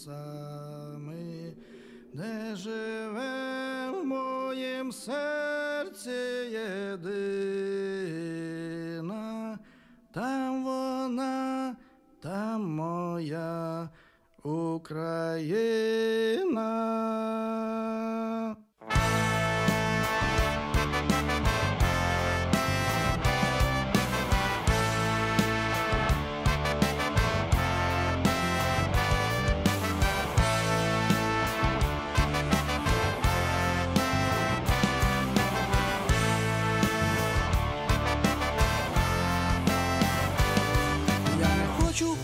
косами, де живе в моїм серці єдина, там вона, там моя Україна.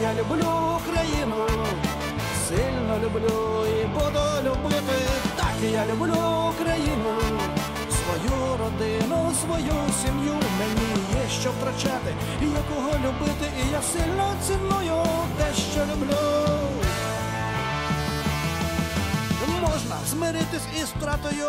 Я люблю Україну. Сильно люблю і буду любити. Так я люблю Україну. Свою родину, свою сім'ю мені є що втрачати, і є любити, і я сильно ціную те, що люблю. Можна змиритись із втратою.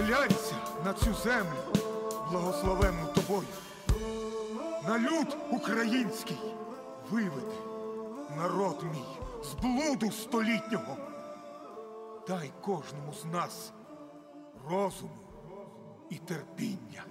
схиляйся на цю землю, благословенну тобою. На люд український виведи народ мій з блуду столітнього. Дай кожному з нас розуму і терпіння.